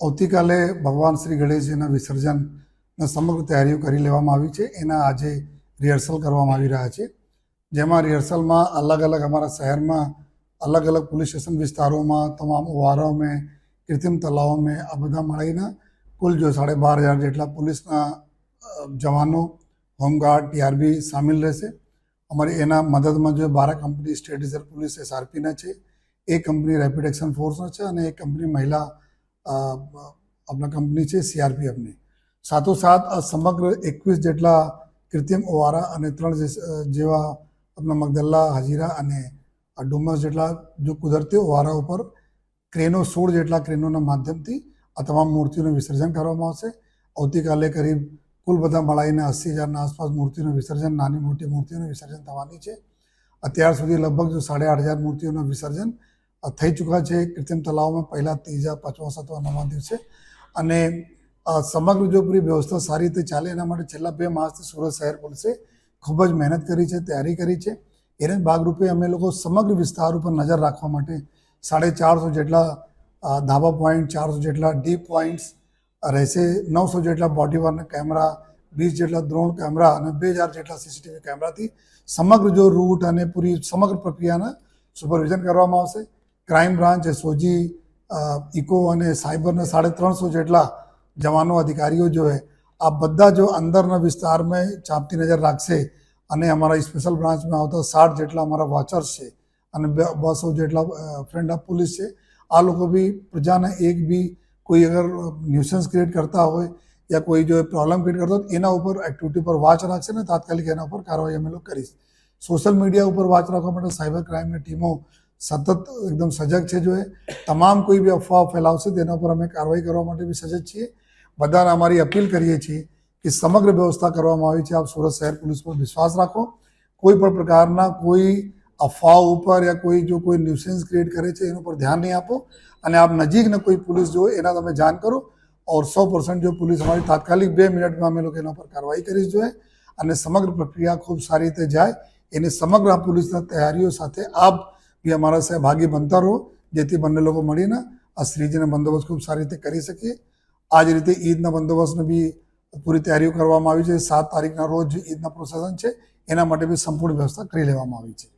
આવતીકાલે ભગવાન શ્રી ગણેશજીના વિસર્જનના સમગ્ર તૈયારીઓ કરી લેવામાં આવી છે. એના આજે રિહર્સલ કરવામાં આવી રહ્યા છે. જેમાં રિહર્સલમાં અલગ અલગ અમારા શહેરમાં અલગ અલગ પોલીસ સ્ટેશન વિસ્તારોમાં તમામ વારાઓમાં કૃત્રિમ તલાવોમાં આ બધા મળીને કુલ જો સાડે બાર હજાર જેટલા પોલીસના જવાનો, હોમગાર્ડ, ટીઆરબી સામેલ રહેશે. અમારી એના મદદમાં જો બારા કંપની સ્ટેટ રિઝર્વ પોલીસ એસઆરપીના છે એ કંપની રેપિડ એક્શન ફોર્સના છે અને એ કંપની મહિલા આપણા કંપની છે સીઆરપીએફની સાથોસાથ સમગ્ર એકવીસ જેટલા કૃત્રિમ ઓવારા અને ત્રણ જેવા આપણા મગદલ્લા, હજીરા અને ડુમસ જેટલા જો કુદરતી ઓવારા ઉપર ક્રેનો સોળ જેટલા ક્રેનોના માધ્યમથી આ તમામ મૂર્તિઓનું વિસર્જન કરવામાં આવશે. આવતીકાલે કરીબ કુલ બધા મળાઈને અસી હજારના આસપાસ મૂર્તિનું વિસર્જન, નાની મોટી મૂર્તિઓનું વિસર્જન થવાની છે. અત્યાર સુધી લગભગ જો સાડા આઠ હજાર મૂર્તિઓનું વિસર્જન થઈ ચૂક્યા છે કૃત્રિમ તલાવમાં પહેલા, ત્રીજા, પાંચમા, સાતમા, નવમા દિવસે. અને સમગ્ર જો પૂરી વ્યવસ્થા સારી રીતે ચાલે. એના માટે છેલ્લા બે માસથી સુરત શહેર પોલીસે ખૂબ જ મહેનત કરી છે, તૈયારી કરી છે. એને ભાગરૂપે અમે લોકો સમગ્ર વિસ્તાર ઉપર નજર રાખવા માટે સાડે ચારસો જેટલા ધાબા પોઈન્ટ, ચારસો જેટલા ડીપ પોઈન્ટ્સ રહેશે. નવસો જેટલા બોડી વર્ન કેમેરા, વીસ જેટલા દ્રોણ કેમેરા અને બે હજાર જેટલા સીસીટીવી કેમેરાથી સમગ્ર જો રૂટ અને પૂરી સમગ્ર પ્રક્રિયાના સુપરવિઝન કરવામાં આવશે. ક્રાઇમ બ્રાન્ચ, એસઓજી ઇકો અને સાયબરના સાડા ત્રણસો જેટલા જવાનો અધિકારીઓ જો હે આ બધા જો અંદરના વિસ્તારમાં ચાંપતી નજર રાખશે અને અમારા સ્પેશિયલ બ્રાન્ચમાં આવતા સાઠ જેટલા અમારા વોચર્સ છે અને બસો જેટલા ફ્રેન્ડ ઓફ પોલીસ છે. આ લોકો બી પ્રજાને એક બી કોઈ અગર ન્યુસન્સ ક્રિએટ કરતા હોય યા કોઈ જો પ્રોબ્લેમ ક્રિએટ કરતો હોય એના ઉપર એક્ટિવિટી પર વોચ રાખશે ને તાત્કાલિક એના ઉપર કાર્યવાહી અમે લોકો કરીશ. સોશિયલ મીડિયા ઉપર વોચ રાખવા માટે સાયબર ક્રાઇમની ટીમો સતત એકદમ સજગ છે જો એ. તમામ કોઈ બી અફવા ફેલાવશે તેના ઉપર અમે કાર્યવાહી કરવા માટે બી સજગ છીએ. બધાને અમારી અપીલ કરીએ છીએ કે સમગ્ર વ્યવસ્થા કરવામાં આવી છે. આપ સુરત શહેર પોલીસ પર વિશ્વાસ રાખો. કોઈ પણ પ્રકારના કોઈ અફવાઓ ઉપર યા કોઈ જો કોઈ ન્યુસન્સ ક્રિએટ કરે છે એના પર ધ્યાન નહીં આપો. અને આપ નજીકના કોઈ પોલીસ જો એના તમે જાણ કરો. ઓર સો પર્સન્ટ જો પોલીસ અમારી તાત્કાલિક બે મિનિટમાં અમે લોકો એના પર કાર્યવાહી કરી જોઈએ અને સમગ્ર પ્રક્રિયા ખૂબ સારી રીતે જાય. એની સમગ્ર પોલીસના તૈયારીઓ સાથે આપ બી અમારા સહભાગી બનતા રહો, જેથી બંને લોકો મળીને આ શ્રીજીના બંદોબસ્ત ખૂબ સારી રીતે કરી શકીએ. આ જ રીતે ઈદના બંદોબસ્તને બી પૂરી તૈયારીઓ કરવામાં આવી છે. સાત તારીખના રોજ ઈદના પ્રોસેસન છે. એના માટે બી સંપૂર્ણ વ્યવસ્થા કરી લેવામાં આવી છે.